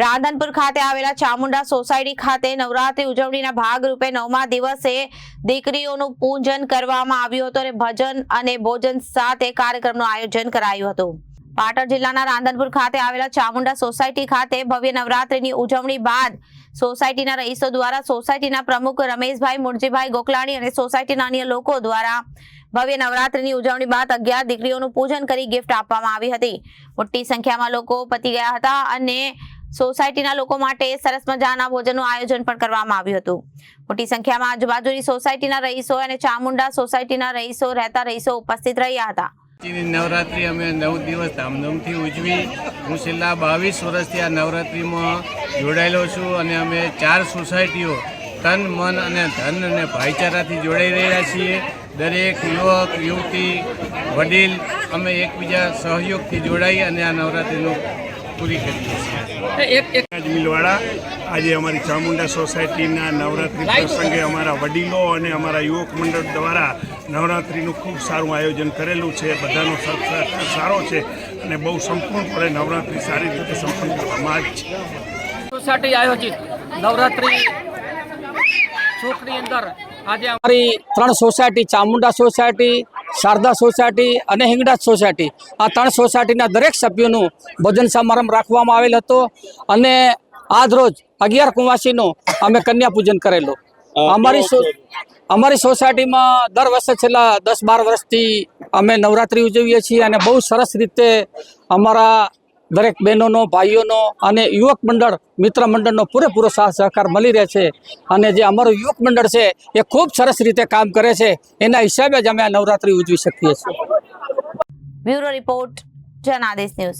રાંધનપુર ખાતે આવેલા ચામુંડા સોસાયટી ખાતે નવરાત્રી ઉજવણીના ભાગરૂપે નવમા દિવસે દીકરીઓનું પૂજન કરવામાં આવ્યું હતું અને ભજન અને ભોજન સાથે કાર્યક્રમનું આયોજન કરાયું હતું. પાટણ જિલ્લાના રાંધનપુર ખાતે આવેલા ચામુંડા સોસાયટી ખાતે ભવ્ય નવરાત્રીની ઉજવણી બાદ સોસાયટીના રહીશો દ્વારા સોસાયટીના પ્રમુખ રમેશભાઈ મુરજીભાઈ ગોકલાણી અને સોસાયટીના અન્ય લોકો દ્વારા ભવ્ય નવરાત્રીની ઉજવણી બાદ અગિયાર દીકરીઓનું પૂજન કરી ગિફ્ટ આપવામાં આવી હતી. મોટી સંખ્યામાં લોકો પતી ગયા હતા અને સોસાયટીના લોકો માટે સરસ મજાના ભોજનનું આયોજન પણ કરવામાં આવ્યું હતું. મોટી સંખ્યામાં આજુબાજુની સોસાયટીના રહીશો અને ચામુંડા સોસાયટીના રહીશો રહેતા રહીશો ઉપસ્થિત રહ્યા હતા. નવરાત્રિ અમે નવ દિવસ ધામધૂમથી ઉજવી. હું છેલ્લા બાવીસ વર્ષથી આ નવરાત્રિમાં જોડાયેલો છું અને અમે ચાર સોસાયટીઓ તન, મન અને ધન અને ભાઈચારાથી જોડાઈ રહ્યા છીએ. દરેક યુવક, યુવતી, વડીલ અમે એકબીજા સહયોગથી જોડાઈ અને આ નવરાત્રિનું પૂરી કરી છીએ એક મિલવાડા આજે અમારી ચામુંડા સોસાયટીના નવરાત્રિ પ્રસંગે અમારા વડીલો અને અમારા યુવક મંડળ દ્વારા નવરાત્રિનું ખૂબ સારું આયોજન કરેલું છે. બધાનો સારો છે અને બહુ સંપૂર્ણપણે નવરાત્રિ સારી રીતે સંપન્ન કરવામાં આવી છે. સોસાયટી આયોજિત નવરાત્રિ છોકની અંદર આજે અમારી ત્રણ society Chamunda society Sharda society અને હિંગડા સોસાયટી. આ ત્રણ સોસાયટીના દરેક સભ્યોનું ભજન સમારંભ રાખવામાં આવેલ હતો અને આજ રોજ અગિયાર કુંવાસીનું અમે કન્યા પૂજન કરેલું. અમારી અમારી સોસાયટીમાં દર વર્ષે છેલ્લા દસ બાર વર્ષથી અમે નવરાત્રિ ઉજવીએ છીએ અને બહુ સરસ રીતે અમારા દરેક બહેનોનો, ભાઈઓનો અને યુવક મંડળ, મિત્ર મંડળનો પૂરેપૂરો સાથ, સહકાર મળી રહે છે. અને જે અમારું યુવક મંડળ છે, એ ખૂબ સરસ રીતે કામ કરે છે. એના હિસાબે જ અમે આ નવરાત્રી ઉજવી શકીએ છીએ. Report Janadesh news.